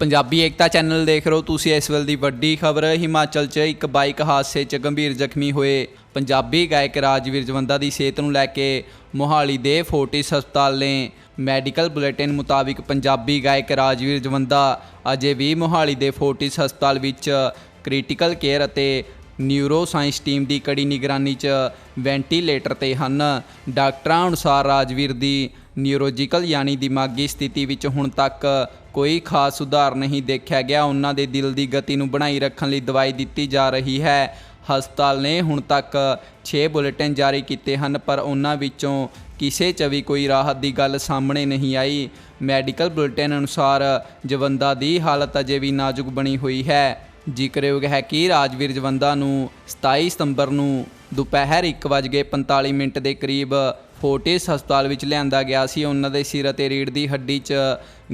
ਪੰਜਾਬੀ ਏਕਤਾ channel ਦੇਖ ਰਹੇ ਹੋ ਤੁਸੀਂ ਇਸ ਵੇਲੇ ਦੀ ਵੱਡੀ ਖਬਰ। ਹਿਮਾਚਲ 'ਚ ਇੱਕ ਬਾਈਕ ਹਾਦਸੇ 'ਚ ਗੰਭੀਰ ਜ਼ਖਮੀ ਹੋਏ ਪੰਜਾਬੀ ਗਾਇਕ ਰਾਜਵੀਰ ਜਵੰਦਾ ਦੀ ਸਿਹਤ ਨੂੰ ਲੈ ਕੇ ਮੋਹਾਲੀ ਦੇ ਫੋਰਟਿਸ ਹਸਪਤਾਲ ਨੇ ਮੈਡੀਕਲ ਬੁਲੇਟਿਨ ਮੁਤਾਬਿਕ ਪੰਜਾਬੀ ਗਾਇਕ ਰਾਜਵੀਰ ਜਵੰਦਾ ਅਜੇ ਵੀ ਮੋਹਾਲੀ ਦੇ ਫੋਰਟਿਸ ਹਸਪਤਾਲ ਵਿੱਚ ਕ੍ਰਿਟੀਕਲ ਕੇਅਰ ਅਤੇ ਨਿਊਰੋ ਸਾਇੰਸ ਟੀਮ ਦੀ ਕੜੀ ਨਿਗਰਾਨੀ 'ਚ ਵੈਂਟੀਲੇਟਰ ਤੇ ਹਨ। ਡਾਕਟਰਾਂ ਅਨੁਸਾਰ ਰਾਜਵੀਰ ਦੀ ਨਿਊਰੋਲੋਜੀਕਲ ਯਾਨੀ ਦਿਮਾਗੀ ਸਥਿਤੀ ਵਿੱਚ ਹੁਣ ਤੱਕ ਕੋਈ ਖਾਸ ਸੁਧਾਰ ਨਹੀਂ ਦੇਖਿਆ ਗਿਆ। ਉਹਨਾਂ ਦੇ ਦਿਲ ਦੀ ਗਤੀ ਨੂੰ ਬਣਾਈ ਰੱਖਣ ਲਈ ਦਵਾਈ ਦਿੱਤੀ ਜਾ ਰਹੀ ਹੈ। ਹਸਪਤਾਲ ਨੇ ਹੁਣ ਤੱਕ 6 ਬੁਲੇਟਿਨ ਜਾਰੀ ਕੀਤੇ ਹਨ, ਪਰ ਉਹਨਾਂ ਵਿੱਚੋਂ ਕਿਸੇ 'ਚ ਵੀ ਕੋਈ ਰਾਹਤ ਦੀ ਗੱਲ ਸਾਹਮਣੇ ਨਹੀਂ ਆਈ। ਮੈਡੀਕਲ ਬੁਲੇਟਿਨ ਅਨੁਸਾਰ ਜਵੰਦਾ ਦੀ ਹਾਲਤ ਅਜੇ ਵੀ ਨਾਜ਼ੁਕ ਬਣੀ ਹੋਈ ਹੈ। ਜ਼ਿਕਰਯੋਗ ਹੈ ਕਿ ਰਾਜਵੀਰ ਜਵੰਦਾ ਨੂੰ 27 ਸਤੰਬਰ ਨੂੰ ਦੁਪਹਿਰ 1:45 ਮਿੰਟ ਦੇ ਕਰੀਬ ਫੋਰਟਿਸ ਹਸਪਤਾਲ ਵਿੱਚ ਲਿਆਂਦਾ ਗਿਆ ਸੀ। ਉਹਨਾਂ ਦੇ ਸਿਰ ਅਤੇ ਰੀੜ੍ਹ ਦੀ ਹੱਡੀ 'ਚ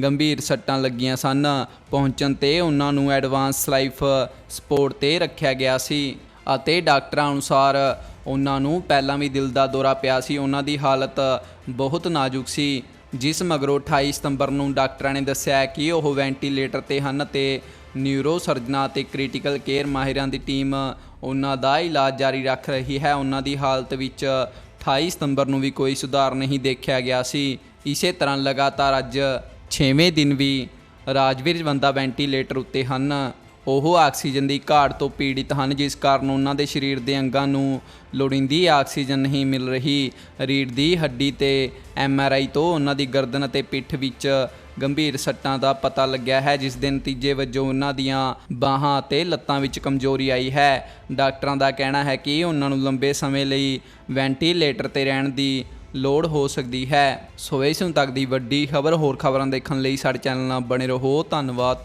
ਗੰਭੀਰ ਸੱਟਾਂ ਲੱਗੀਆਂ ਸਨ। ਪਹੁੰਚਣ ਤੇ ਉਹਨਾਂ ਨੂੰ ਐਡਵਾਂਸ ਲਾਈਫ ਸਪੋਰਟ ਤੇ ਰੱਖਿਆ ਗਿਆ ਸੀ ਅਤੇ ਡਾਕਟਰਾਂ ਅਨੁਸਾਰ ਉਹਨਾਂ ਨੂੰ ਪਹਿਲਾਂ ਵੀ ਦਿਲ ਦਾ ਦੌਰਾ ਪਿਆ ਸੀ। ਉਹਨਾਂ ਦੀ ਹਾਲਤ ਬਹੁਤ ਨਾਜ਼ੁਕ ਸੀ, ਜਿਸ ਮਗਰੋਂ 28 ਸਤੰਬਰ ਨੂੰ ਡਾਕਟਰਾਂ ਨੇ ਦੱਸਿਆ ਕਿ ਉਹ ਵੈਂਟੀਲੇਟਰ ਤੇ ਹਨ ਤੇ ਨਿਊਰੋ ਸਰਜਨਾਂ ਅਤੇ ਕ੍ਰਿਟੀਕਲ ਕੇਅਰ ਮਾਹਿਰਾਂ ਦੀ ਟੀਮ ਉਹਨਾਂ ਦਾ ਇਲਾਜ ਜਾਰੀ ਰੱਖ ਰਹੀ ਹੈ। ਉਹਨਾਂ ਦੀ ਹਾਲਤ ਵਿੱਚ 28 ਸਤੰਬਰ ਨੂੰ ਵੀ ਕੋਈ ਸੁਧਾਰ ਨਹੀਂ ਦੇਖਿਆ ਗਿਆ ਸੀ। ਇਸੇ ਤਰ੍ਹਾਂ ਲਗਾਤਾਰ ਅੱਜ 6ਵੇਂ ਦਿਨ ਵੀ ਰਾਜਵੀਰ ਬੰਦਾ ਵੈਂਟੀਲੇਟਰ ਉੱਤੇ ਹਨ। ਉਹ ਆਕਸੀਜਨ ਦੀ ਘਾਟ ਤੋਂ ਪੀੜਿਤ ਹਨ, ਜਿਸ ਕਾਰਨ ਉਹਨਾਂ ਦੇ ਸਰੀਰ ਦੇ ਅੰਗਾਂ ਨੂੰ ਲੋੜੀਂਦੀ ਆਕਸੀਜਨ ਨਹੀਂ ਮਿਲ ਰਹੀ। ਰੀੜ ਦੀ ਹੱਡੀ ਤੇ ਐੱਮ ਆਰ ਆਈ ਤੋਂ ਉਹਨਾਂ ਦੀ ਗਰਦਨ ਅਤੇ ਪਿੱਠ ਵਿੱਚ ਗੰਭੀਰ ਸੱਟਾਂ ਦਾ ਪਤਾ ਲੱਗਿਆ ਹੈ, ਜਿਸ ਦੇ ਨਤੀਜੇ ਵਜੋਂ ਉਹਨਾਂ ਦੀਆਂ ਬਾਹਾਂ ਅਤੇ ਲੱਤਾਂ ਵਿੱਚ ਕਮਜ਼ੋਰੀ ਆਈ ਹੈ। ਡਾਕਟਰਾਂ ਦਾ ਕਹਿਣਾ ਹੈ ਕਿ ਉਹਨਾਂ ਨੂੰ ਲੰਬੇ ਸਮੇਂ ਲਈ ਵੈਂਟੀਲੇਟਰ ਤੇ ਰਹਿਣ ਦੀ ਲੋੜ ਹੋ ਸਕਦੀ ਹੈ। ਸੋ ਇਸ ਹੁਣ ਤੱਕ ਦੀ ਵੱਡੀ ਖਬਰ ਹੋਰ ਖਬਰਾਂ ਦੇਖਣ ਲਈ ਸਾਡੇ ਚੈਨਲ ਨਾਲ ਬਣੇ ਰਹੋ। ਧੰਨਵਾਦ।